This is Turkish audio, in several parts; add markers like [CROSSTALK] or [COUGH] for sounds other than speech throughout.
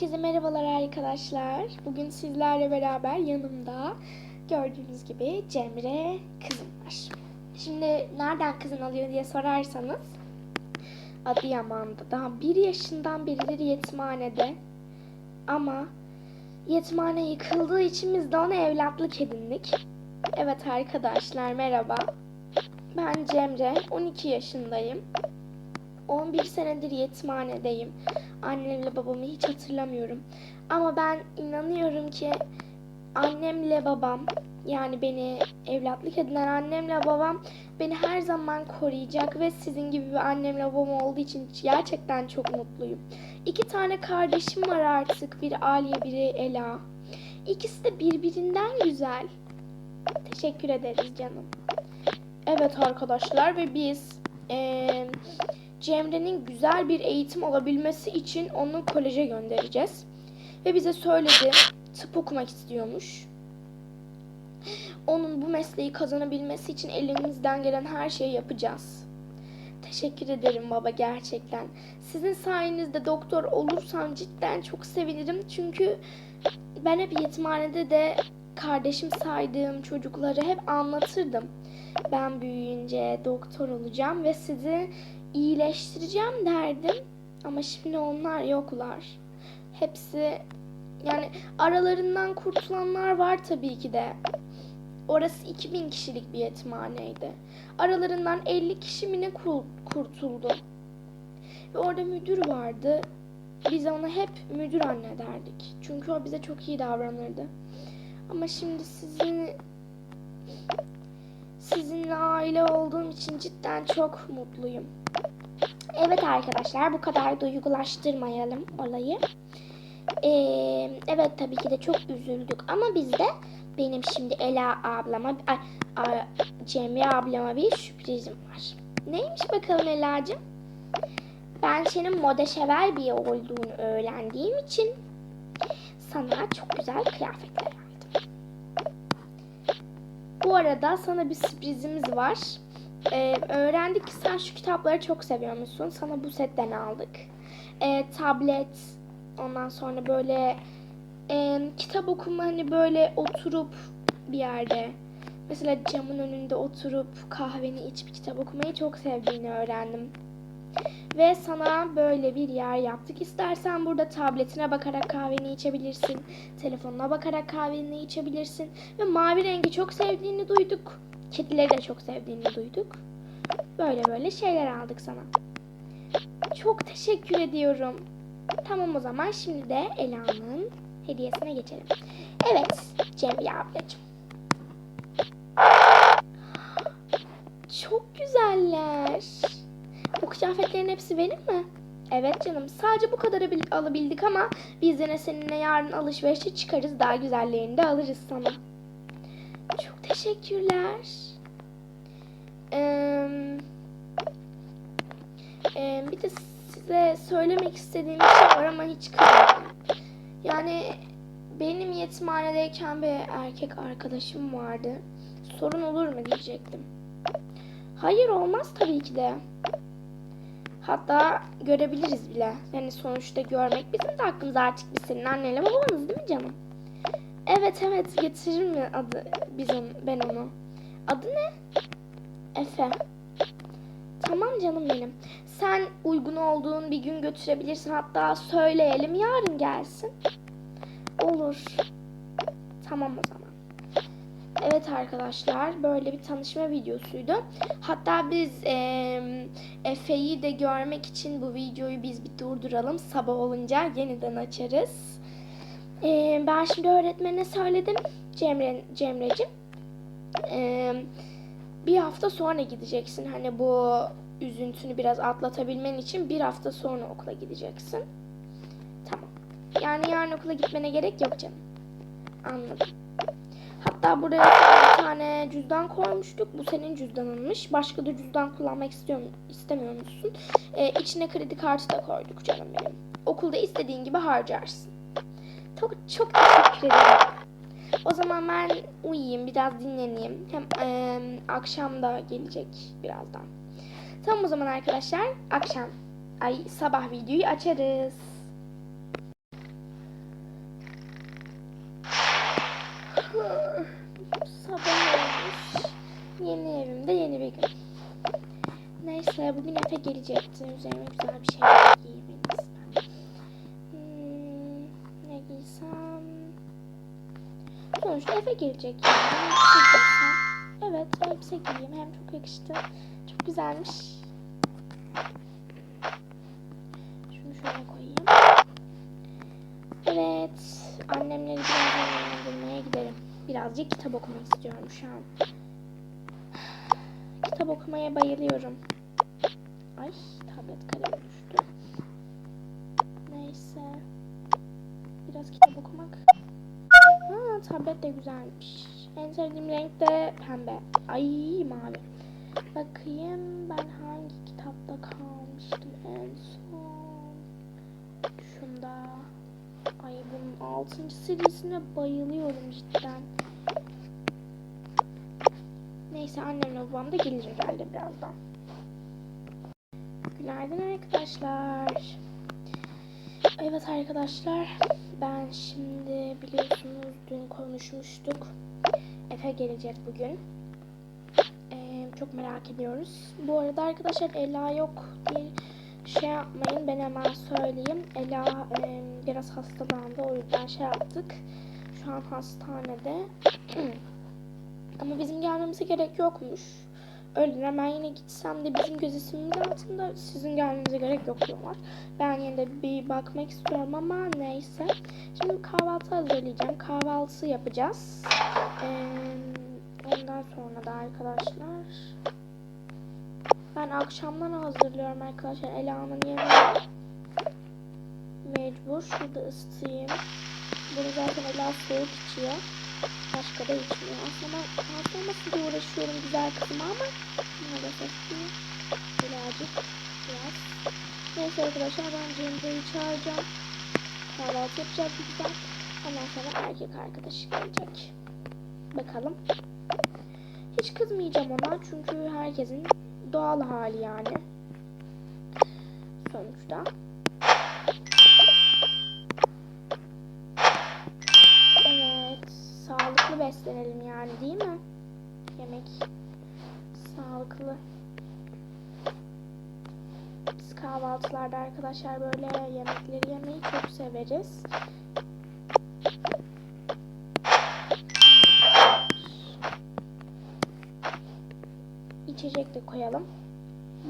Herkese merhabalar arkadaşlar. Bugün sizlerle beraber yanımda gördüğünüz gibi Cemre kızım var. Şimdi nereden kızın alıyor diye sorarsanız Adıyaman'da daha bir yaşından beridir yetimhanede ama yetimhane yıkıldığı için biz de ona evlatlık edindik. Evet arkadaşlar merhaba. Ben Cemre, 12 yaşındayım. 11 senedir yetimhanedeyim. Annemle babamı hiç hatırlamıyorum. Ama ben inanıyorum ki annemle babam yani beni evlatlık edinen annemle babam beni her zaman koruyacak ve sizin gibi bir annemle babam olduğu için gerçekten çok mutluyum. İki tane kardeşim var artık. Biri Aliye, biri Ela. İkisi de birbirinden güzel. Teşekkür ederiz canım. Evet arkadaşlar ve biz eee Cemre'nin güzel bir eğitim alabilmesi için onu koleje göndereceğiz. Ve bize söyledi tıp okumak istiyormuş. Onun bu mesleği kazanabilmesi için elimizden gelen her şeyi yapacağız. Teşekkür ederim baba gerçekten. Sizin sayenizde doktor olursam cidden çok sevinirim. Çünkü ben hep yetimhanede de kardeşim saydığım çocukları hep anlatırdım. Ben büyüyünce doktor olacağım ve sizi iyileştireceğim derdim. Ama şimdi onlar yoklar. Hepsi yani aralarından kurtulanlar var tabii ki de. Orası 2000 kişilik bir yetimhaneydi. Aralarından 50 kişi mi ne kurtuldu. Ve orada müdür vardı. Biz ona hep müdür anne derdik. Çünkü o bize çok iyi davranırdı. Ama şimdi sizin sizinle aile olduğum için cidden çok mutluyum. Evet arkadaşlar bu kadar duygulaştırmayalım olayı. Ee, evet tabii ki de çok üzüldük ama biz de benim şimdi Ela ablama, ay, ay, Cemre ablama bir sürprizim var. Neymiş bakalım Ela'cığım? Ben senin modeşever bir olduğunu öğrendiğim için sana çok güzel kıyafetler aldım. Bu arada sana bir sürprizimiz var. Ee, öğrendik ki sen şu kitapları çok seviyormuşsun. Sana bu setten aldık. Ee, tablet, ondan sonra böyle e, kitap okuma hani böyle oturup bir yerde. Mesela camın önünde oturup kahveni içip kitap okumayı çok sevdiğini öğrendim. Ve sana böyle bir yer yaptık. İstersen burada tabletine bakarak kahveni içebilirsin. Telefonuna bakarak kahveni içebilirsin. Ve mavi rengi çok sevdiğini duyduk. Kedileri de çok sevdiğini duyduk. Böyle böyle şeyler aldık sana. Çok teşekkür ediyorum. Tamam o zaman şimdi de Ela'nın hediyesine geçelim. Evet Cemre ablacığım. Çok güzeller. Bu kıyafetlerin hepsi benim mi? Evet canım. Sadece bu kadarı bil- alabildik ama biz yine seninle yarın alışverişe çıkarız. Daha güzellerini de alırız sana. Teşekkürler. Ee, bir de size söylemek istediğim bir şey var ama hiç kızmayın. Yani benim yetimhanedeyken bir erkek arkadaşım vardı. Sorun olur mu diyecektim. Hayır olmaz tabii ki de. Hatta görebiliriz bile. Yani sonuçta görmek bizim de hakkımız artık biz senin annenle babanız değil mi canım? Evet evet getirir mi adı bizim ben onu. Adı ne? Efe. Tamam canım benim. Sen uygun olduğun bir gün götürebilirsin. Hatta söyleyelim yarın gelsin. Olur. Tamam o zaman. Evet arkadaşlar böyle bir tanışma videosuydu. Hatta biz eee, Efe'yi de görmek için bu videoyu biz bir durduralım. Sabah olunca yeniden açarız. Eee, ben şimdi öğretmenine söyledim. Cemre, Cemre'cim. Eee, bir hafta sonra gideceksin. Hani bu üzüntünü biraz atlatabilmen için bir hafta sonra okula gideceksin. Tamam. Yani yarın okula gitmene gerek yok canım. Anladım. Hatta buraya bir tane cüzdan koymuştuk. Bu senin cüzdanınmış. Başka da cüzdan kullanmak istiyor, istemiyor musun? Ee, içine kredi kartı da koyduk canım benim. Okulda istediğin gibi harcarsın. Çok çok teşekkür ederim. O zaman ben uyuyayım, biraz dinleneyim. Hem e, akşam da gelecek birazdan. Tamam o zaman arkadaşlar, akşam ay sabah videoyu açarız. sabah olmuş. Yeni evimde yeni bir gün. Neyse bugün Efe gelecekti. Üzerime güzel bir şey giyeyim. Giysem? Sonuçta Efe gelecek yani. Evet elbise giyeyim. Hem çok yakıştı. Çok güzelmiş. Şunu şöyle koyayım. Evet. Annemleri birazdan uyandırmaya giderim. Birazcık kitap okumak istiyorum şu an. Kitap okumaya bayılıyorum. Ay tablet kalemi düştü. Neyse. Biraz kitap okumak. Ha tablet de güzelmiş. En sevdiğim renk de pembe. Ay mavi. Bakayım ben hangi kitapta kalmıştım en son. Şunda. Ay bunun 6. serisine bayılıyorum cidden. Neyse annemle babam da gelir herhalde birazdan. Günaydın arkadaşlar. Evet arkadaşlar ben şimdi biliyorsunuz dün konuşmuştuk. Efe gelecek bugün. Ee, çok merak ediyoruz. Bu arada arkadaşlar Ela yok diye şey yapmayın ben hemen söyleyeyim. Ela e, biraz hastalandı o yüzden şey yaptık. Şu an hastanede. [CLEARS THROAT] Ama bizim gelmemize gerek yokmuş. Öyle ben yine gitsem de bizim gözetimimiz altında sizin gelmenize gerek yok diyorlar. Ben yine de bir bakmak istiyorum ama neyse. Şimdi kahvaltı hazırlayacağım. Kahvaltı yapacağız. Ee, ondan sonra da arkadaşlar ben akşamdan hazırlıyorum arkadaşlar. Ela'nın yemeği mecbur. Şurada ısıtayım. Bunu zaten Ela soğuk içiyor. Başka da içmiyor. Aslında ben diye uğraşıyorum güzel kızıma ama maalesef ki birazcık biraz. Neyse arkadaşlar ben Cemre'yi çağıracağım. Kahvaltı yapacağız güzel. Ondan sonra erkek arkadaşı gelecek. Bakalım. Hiç kızmayacağım ona çünkü herkesin doğal hali yani. Sonuçta. Beslenelim yani değil mi? Yemek. Sağlıklı. Biz kahvaltılarda arkadaşlar böyle yemekleri yemeyi çok severiz. İçecek de koyalım.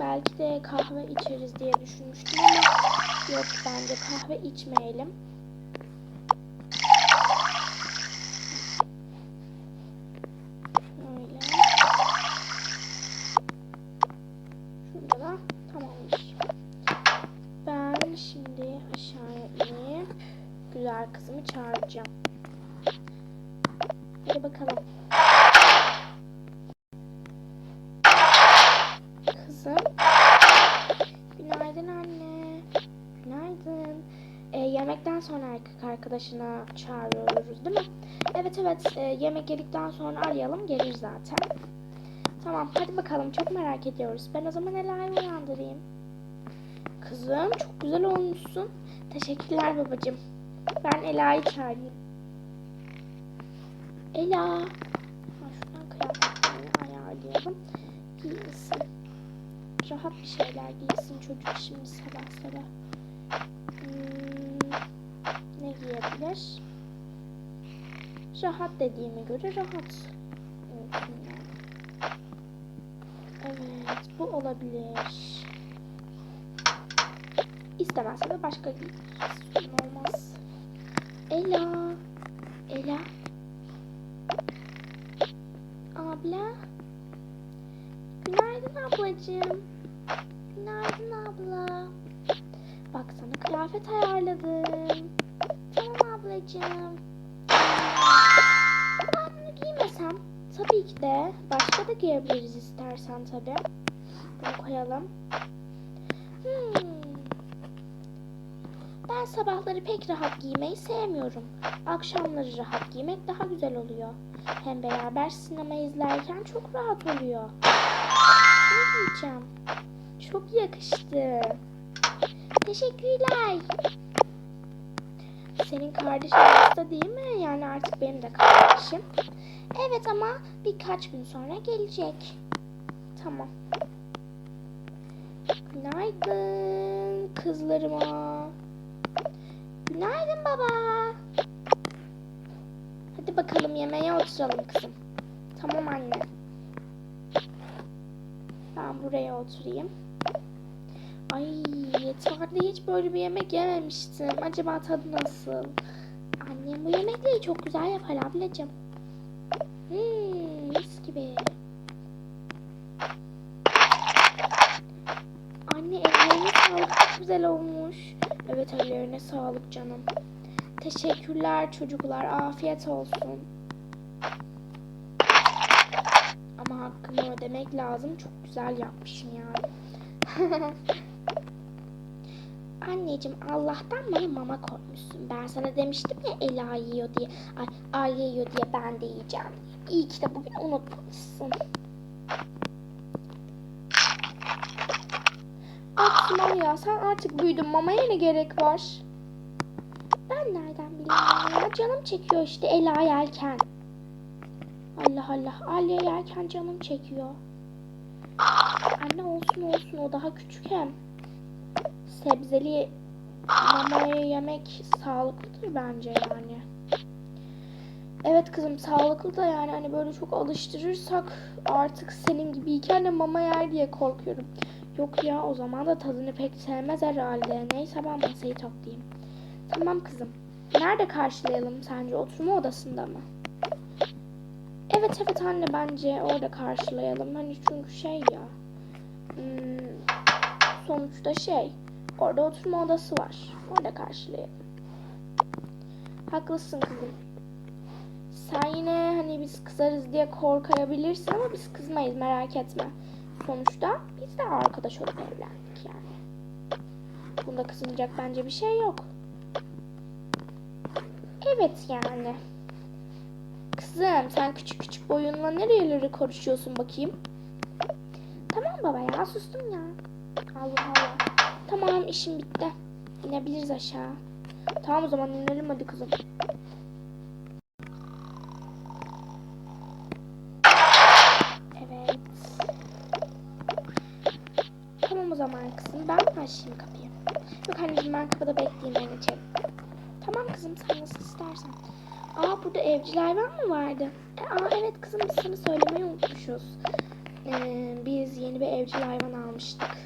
Belki de kahve içeriz diye düşünmüştüm ama yok bence kahve içmeyelim. Öyle. Şurada da tamamdır. Ben şimdi aşağıya inip güzel kızımı çağıracağım. Hadi bakalım. Kızım. Günaydın anne. Günaydın. Ee, yemekten sonra erkek arkadaşına çağırıyoruz değil mi? Evet evet e, yemek yedikten sonra arayalım gelir zaten. Tamam hadi bakalım çok merak ediyoruz. Ben o zaman Ela'yı uyandırayım. Kızım çok güzel olmuşsun. Teşekkürler babacığım. Ben Ela'yı çağırayım. Ela. Ha, şuradan kıyafetlerini ayarlayalım. Giyinsin. Rahat bir şeyler giysin çocuk şimdi sabah sabah. Hmm, ne giyebilir? Rahat dediğime göre rahat. Evet bu olabilir. İstemezse de başka giy. Sorun olmaz. Ela. Ela. Abla. Günaydın ablacığım. Koyalım. Hmm. Ben sabahları pek rahat giymeyi sevmiyorum. Akşamları rahat giymek daha güzel oluyor. Hem beraber sinema izlerken çok rahat oluyor. Ne diyeceğim? Çok yakıştı. Teşekkürler. Senin kardeşin hasta değil mi? Yani artık benim de kardeşim. Evet ama birkaç gün sonra gelecek. Tamam. Günaydın kızlarıma. Günaydın baba. Hadi bakalım yemeğe oturalım kızım. Tamam anne. Ben buraya oturayım. Ay yeterli hiç böyle bir yemek yememiştim. Acaba tadı nasıl? Annem bu yemekleri çok güzel yapar ablacığım. Hmm, mis gibi. Anne ellerine sağlık çok güzel olmuş. Evet ellerine sağlık canım. Teşekkürler çocuklar. Afiyet olsun. Ama hakkımı ödemek lazım. Çok güzel yapmışım yani. [LAUGHS] Anneciğim Allah'tan bana mama koymuşsun. Ben sana demiştim ya Ela yiyor diye. Ay Aliye yiyor diye ben de yiyeceğim. İyi ki de bugün unutmuşsun. Tamam ya sen artık büyüdün. Mamaya ne gerek var? Ben nereden bileyim ya? Canım çekiyor işte Ela yerken. Allah Allah. Aliye yerken canım çekiyor. Anne olsun olsun o daha küçük hem. Sebzeli mamayı yemek sağlıklıdır bence yani. Evet kızım sağlıklı da yani hani böyle çok alıştırırsak artık senin gibiyken de mama yer diye korkuyorum. Yok ya o zaman da tadını pek sevmez herhalde. Neyse ben masayı toplayayım. Tamam kızım. Nerede karşılayalım sence? Oturma odasında mı? Evet evet anne bence orada karşılayalım. Hani çünkü şey ya. hmm, sonuçta şey. Orada oturma odası var. Orada karşılayalım. Haklısın kızım. Sen yine hani biz kızarız diye korkayabilirsin ama biz kızmayız merak etme. Sonuçta biz de arkadaş olup evlendik yani. Bunda kızılacak bence bir şey yok. Evet yani. Kızım sen küçük küçük boyunla nereleri konuşuyorsun bakayım? Tamam baba ya sustum ya. Allah Allah. Tamam işim bitti. İnebiliriz aşağı. Tamam o zaman inelim hadi kızım. Açayım kapıyı. Yok anneciğim ben kapıda bekleyeyim ben içeri. Tamam kızım sen nasıl istersen. Aa burada evcil hayvan mı vardı? E, aa evet kızım biz sana söylemeyi unutmuşuz. Ee, biz yeni bir evcil hayvan almıştık.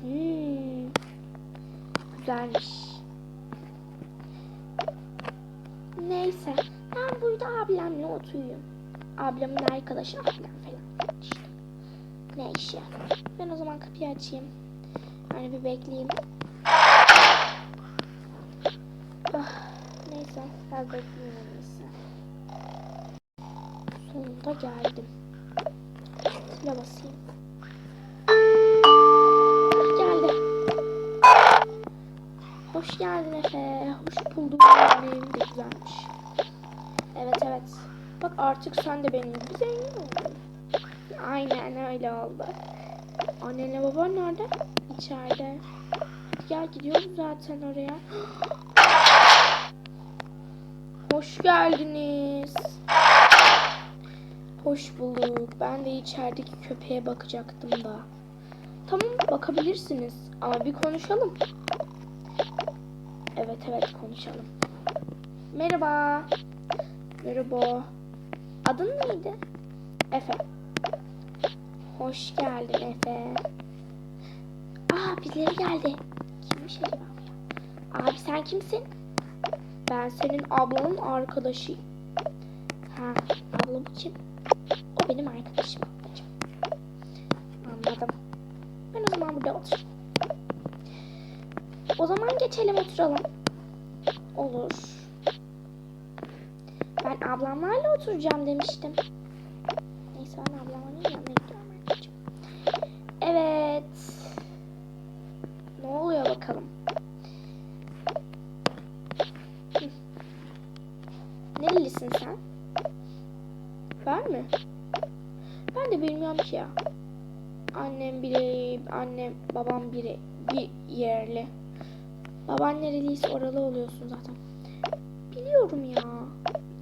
Hmm. Güzelmiş. Neyse. Ben burada ablamla oturuyorum. Ablamın arkadaşı ablam falan. İşte. Ne işi? Ben o zaman kapıyı açayım. Yani bir bekleyeyim. Ah, neyse. Ben bekleyeyim en. Sonunda geldim. Zile basayım. Ah, geldi. Hoş geldin Efe. Hoş buldum. Evim de güzelmiş. Evet evet. Bak artık sen de benim gibi zengin oldun. Aynen öyle oldu. Annenle baban nerede? İçeride. Gel gidiyoruz zaten oraya. [GASPS] Hoş geldiniz. Hoş bulduk. Ben de içerideki köpeğe bakacaktım da. Tamam bakabilirsiniz ama bir konuşalım. Evet evet konuşalım. Merhaba. Merhaba. Adın neydi? Efe. Hoş geldin Efe. Aa birileri geldi. Kimmiş acaba ya? Abi sen kimsin? Ben senin ablanın arkadaşıyım. Ha ablam kim? O benim arkadaşım ablacığım. Anladım. Ben o zaman burada oturayım. O zaman geçelim oturalım. Olur. Ben ablamlarla oturacağım demiştim. Neyse ben ablamların yanına gidiyorum anneciğim. Evet. Ne oluyor bakalım? Hı. Nerelisin sen? Ben mi? Ben de bilmiyorum ki ya. Bir yerli. Baban nereliyse oralı oluyorsun zaten. Biliyorum ya.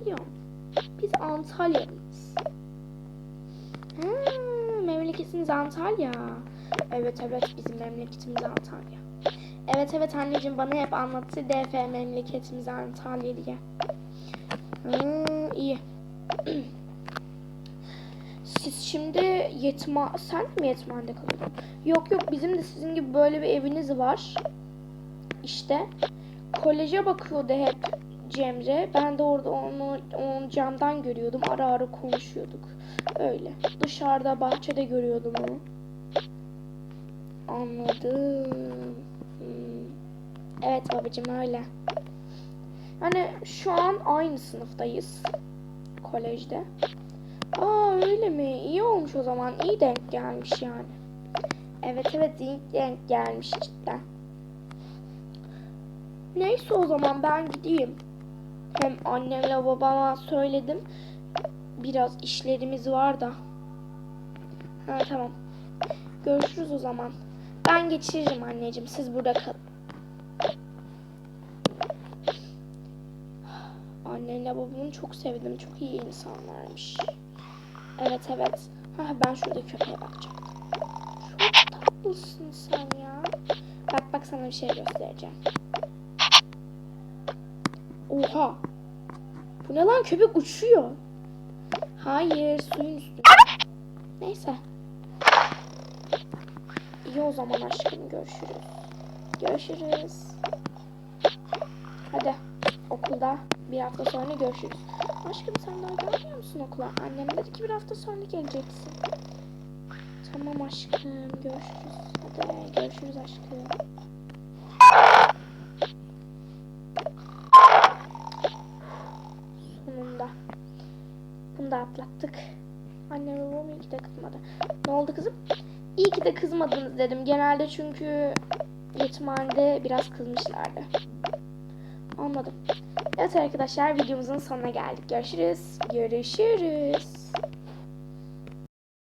Biliyorum. Biz Antalyalıyız. Ha, memleketiniz Antalya. Evet evet bizim memleketimiz Antalya. Evet evet anneciğim bana hep anlattı DF memleketimiz Antalya diye. Ha, iyi. [CLEARS THROAT] Siz şimdi yetma sen mi yetmende kalıyordun? Yok yok bizim de sizin gibi böyle bir eviniz var. İşte koleje bakıyordu hep Cemre. Ben de orada onu, onu camdan görüyordum. Ara ara konuşuyorduk. Öyle. Dışarıda bahçede görüyordum onu. Anladım. Hmm. Evet babacığım öyle. Hani şu an aynı sınıftayız. Kolejde. Öyle mi? İyi olmuş o zaman. İyi denk gelmiş yani. Evet evet iyi denk gelmiş cidden. Neyse o zaman ben gideyim. Hem annemle babama söyledim. Biraz işlerimiz var da. Ha tamam. Görüşürüz o zaman. Ben geçiririm anneciğim. Siz burada kalın. Annenle babamı çok sevdim. Çok iyi insanlarmış. Evet evet. Ha, ben şurada köpeğe bakacağım. Çok tatlısın sen ya. Bak bak sana bir şey göstereceğim. Oha. Bu ne lan köpek uçuyor. Hayır suyun üstünde. Neyse. İyi o zaman aşkım görüşürüz. Görüşürüz. Hadi okulda bir hafta sonra görüşürüz. Aşkım sen daha gelmiyor musun okula? Annem dedi ki bir hafta sonra geleceksin. Tamam aşkım görüşürüz. Hadi görüşürüz aşkım. Sonunda. Bunu da atlattık. Annem babam iyi ki de kızmadı. Ne oldu kızım? İyi ki de kızmadınız dedim. Genelde çünkü yetimhanede biraz kızmışlardı. Anladım. Evet arkadaşlar videomuzun sonuna geldik. Görüşürüz. Görüşürüz.